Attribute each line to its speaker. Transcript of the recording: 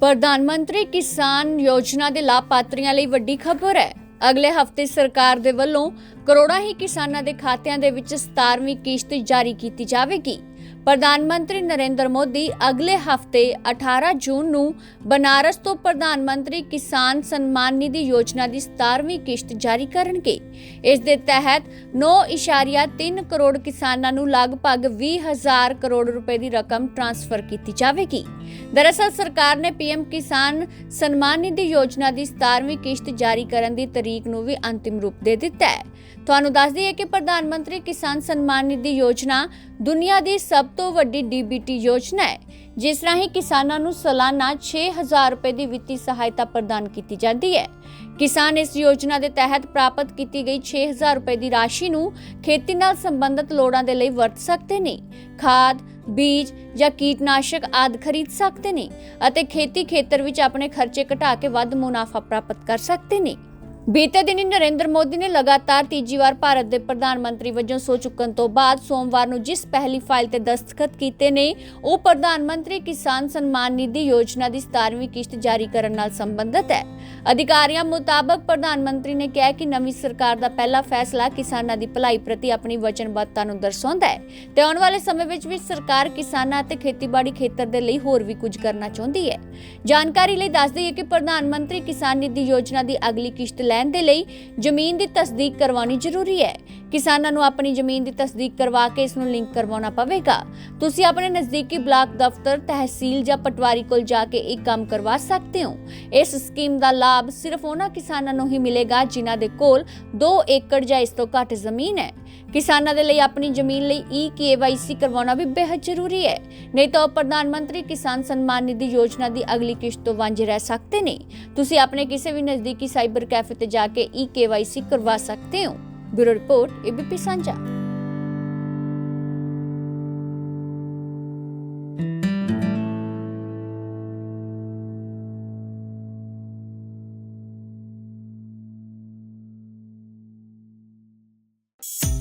Speaker 1: ਪ੍ਰਧਾਨ ਮੰਤਰੀ ਕਿਸਾਨ ਯੋਜਨਾ ਦੇ ਲਾਭਪਾਤਰੀਆਂ ਲਈ ਵੱਡੀ ਖਬਰ ਹੈ। ਅਗਲੇ ਹਫ਼ਤੇ ਸਰਕਾਰ ਦੇ ਵੱਲੋਂ ਕਰੋੜਾਂ ਹੀ ਕਿਸਾਨਾਂ ਦੇ ਖਾਤਿਆਂ ਦੇ ਵਿੱਚ 17ਵੀਂ ਕਿਸ਼ਤ ਜਾਰੀ ਕੀਤੀ ਜਾਵੇਗੀ। ਪ੍ਰਧਾਨ ਮੰਤਰੀ ਨਰਿੰਦਰ ਮੋਦੀ ਅਗਲੇ ਹਫ਼ਤੇ 18 ਜੂਨ ਨੂੰ ਬਨਾਰਸ ਤੋਂ ਪ੍ਰਧਾਨ ਮੰਤਰੀ ਕਿਸਾਨ ਸਨਮਾਨ ਨਿਧੀ ਯੋਜਨਾ ਦੀ 17ਵੀਂ ਕਿਸ਼ਤ ਜਾਰੀ ਕਰਨਗੇ। ਇਸ ਦੇ ਤਹਿਤ 9.3 ਕਰੋੜ ਕਿਸਾਨਾਂ ਨੂੰ ਲਗਭਗ 20000 ਕਰੋੜ ਰੁਪਏ ਦੀ ਰਕਮ ਟ੍ਰਾਂਸਫਰ ਕੀਤੀ ਜਾਵੇਗੀ। ਦਰਅਸਲ ਸਰਕਾਰ ਨੇ ਪੀਐਮ ਕਿਸਾਨ ਸਨਮਾਨ ਨਿਧੀ ਯੋਜਨਾ ਦੀ 17ਵੀਂ ਕਿਸ਼ਤ ਜਾਰੀ ਕਰਨ ਦੀ ਤਰੀਕ ਨੂੰ ਵੀ ਅੰਤਿਮ ਰੂਪ ਦੇ ਦਿੱਤਾ ਹੈ। ਤੁਹਾਨੂੰ ਦੱਸ ਦਈਏ ਕਿ ਪ੍ਰਧਾਨ ਮੰਤਰੀ ਕਿਸਾਨ ਸਨਮਾਨ ਨਿਧੀ ਯੋਜਨਾ ਦੁਨੀਆ ਦੀ ਸਭ ਤੋਂ ਵੱਡੀ ਡੀਬੀਟੀ ਯੋਜਨਾ ਹੈ, ਜਿਸ ਰਾਹੀਂ ਕਿਸਾਨਾਂ ਨੂੰ ਸਾਲਾਨਾ 6000 ਰੁਪਏ ਦੀ ਵਿੱਤੀ ਸਹਾਇਤਾ ਪ੍ਰਦਾਨ ਕੀਤੀ ਜਾਂਦੀ ਹੈ। ਕਿਸਾਨ ਇਸ ਯੋਜਨਾ ਦੇ ਤਹਿਤ ਪ੍ਰਾਪਤ ਕੀਤੀ ਗਈ 6000 ਰੁਪਏ ਦੀ ਰਾਸ਼ੀ ਨੂੰ ਖੇਤੀ ਨਾਲ ਸੰਬੰਧਿਤ ਲੋੜਾਂ ਦੇ ਲਈ ਵਰਤ ਸਕਦੇ ਨੇ। ਖਾਦ, ਬੀਜ ਜਾਂ ਕੀਟਨਾਸ਼ਕ ਆਦਿ ਖਰੀਦ ਸਕਦੇ ਨੇ ਅਤੇ ਖੇਤੀ ਖੇਤਰ ਵਿੱਚ ਆਪਣੇ ਖਰਚੇ ਘਟਾ ਕੇ ਵੱਧ ਮੁਨਾਫਾ ਪ੍ਰਾਪਤ ਕਰ ਸਕਦੇ ਨੇ। ਬੀਤੇ ਦਿਨੀ ਨਰਿੰਦਰ ਮੋਦੀ ਨੇ ਲਗਾਤਾਰ ਤੀਜੀ ਵਾਰ ਭਾਰਤ ਦੇ ਪ੍ਰਧਾਨ ਮੰਤਰੀ ਵਜੋਂ ਸੋ ਚੁੱਕਣ ਤੋਂ ਬਾਅਦ ਸੋਮਵਾਰ ਨੂੰ ਜਿਸ ਪਹਿਲੀ ਫਾਈਲ ਤੇ ਦਸਤਖਤ ਕੀਤੇ ਨੇ, ਉਹ ਪ੍ਰਧਾਨ ਮੰਤਰੀ ਕਿਸਾਨ ਸਨਮਾਨ ਨਿਧੀ ਯੋਜਨਾ ਦੀ 17ਵੀਂ ਕਿਸ਼ਤ ਜਾਰੀ ਕਰਨ ਨਾਲ ਸੰਬੰਧਿਤ ਹੈ। ਅਧਿਕਾਰੀਆਂ ਮੁਤਾਬਕ ਪ੍ਰਧਾਨ ਮੰਤਰੀ ਨੇ ਕਿਹਾ ਕਿ ਨਵੀਂ ਸਰਕਾਰ ਦਾ ਪਹਿਲਾ ਫੈਸਲਾ ਕਿਸਾਨਾਂ ਦੀ ਭਲਾਈ ਪ੍ਰਤੀ ਆਪਣੀ ਵਚਨਬੱਧਤਾ ਨੂੰ ਦਰਸਾਉਂਦਾ ਹੈ ਤੇ ਆਉਣ ਵਾਲੇ ਸਮੇਂ ਵਿੱਚ ਵੀ ਸਰਕਾਰ ਕਿਸਾਨਾਂ ਅਤੇ ਖੇਤੀਬਾੜੀ ਖੇਤਰ ਦੇ ਲਈ ਹੋਰ ਵੀ ਕੁਝ ਕਰਨਾ ਚਾਹੁੰਦੀ ਹੈ। ਜਾਣਕਾਰੀ ਲਈ ਦੱਸ ਦਈਏ ਕਿ ਪ੍ਰਧਾਨ ਮੰਤਰੀ ਕਿਸਾਨ ਨਿਧੀ ਯੋਜਨਾ ਦੀ ਅਗਲੀ ਕਿਸ਼ਤ ਲੈਣ ਦੇ ਲਈ ਜ਼ਮੀਨ ਦੀ ਤਸਦੀਕ ਕਰਵਾਉਣੀ ਜ਼ਰੂਰੀ ਹੈ। ਕਿਸਾਨਾਂ ਨੂੰ ਆਪਣੀ ਜ਼ਮੀਨ ਦੀ ਤਸਦੀਕ ਕਰਵਾ ਕੇ ਇਸ ਨੂੰ ਲਿੰਕ ਕਰਵਾਉਣਾ ਪਵੇਗਾ। ਤੁਸੀਂ ਆਪਣੇ ਨਜ਼ਦੀਕੀ ਬਲਾਕ ਦਫ਼ਤਰ, ਤਹਿਸੀਲ ਜਾਂ ਪਟਵਾਰੀ ਕੋਲ ਜਾ ਕੇ ਇਹ ਕੰਮ ਕਰਵਾ ਸਕਦੇ ਹੋ। ਇਸ ਸਕੀਮ ਦਾ ਲਾਭ ਸਿਰਫ ਉਹਨਾਂ ਕਿਸਾਨਾਂ ਨੂੰ ਹੀ ਮਿਲੇਗਾ ਜਿਨ੍ਹਾਂ ਦੇ ਕੋਲ 2 ਏਕੜ ਜਾਂ ਇਸ ਤੋਂ ਘੱਟ ਜ਼ਮੀਨ ਹੈ। ਕਿਸਾਨਾਂ ਦੇ ਲਈ ਆਪਣੀ ਜ਼ਮੀਨ ਲਈ ਈ ਕੇਵਾਈਸੀ ਕਰਵਾਉਣਾ ਵੀ ਬੇहद ਜ਼ਰੂਰੀ ਹੈ। ਨਹੀਂ ਤਾਂ ਉਹ ਪ੍ਰਧਾਨ ਮੰਤਰੀ ਕਿਸਾਨ ਸਨਮਾਨ ਨਿਧੀ ਯੋਜਨਾ ਦੀ ਅਗਲੀ ਕਿਸ਼ਤ ਤੋਂ ਵਾਂਝੇ ਰਹਿ ਸਕਦੇ ਨੇ। ਤੁਸੀਂ ਆਪਣੇ ਕਿਸੇ ਵੀ ਨਜ਼ਦੀਕੀ ਸਾਈਬਰ ਕੈਫੇ ਤੇ ਜਾ ਕੇ ਈ ਕੇਵਾਈਸੀ ਕਰਵਾ ਸਕਦੇ ਹੋ। Bureau रिपोर्ट एबीपी सांझा you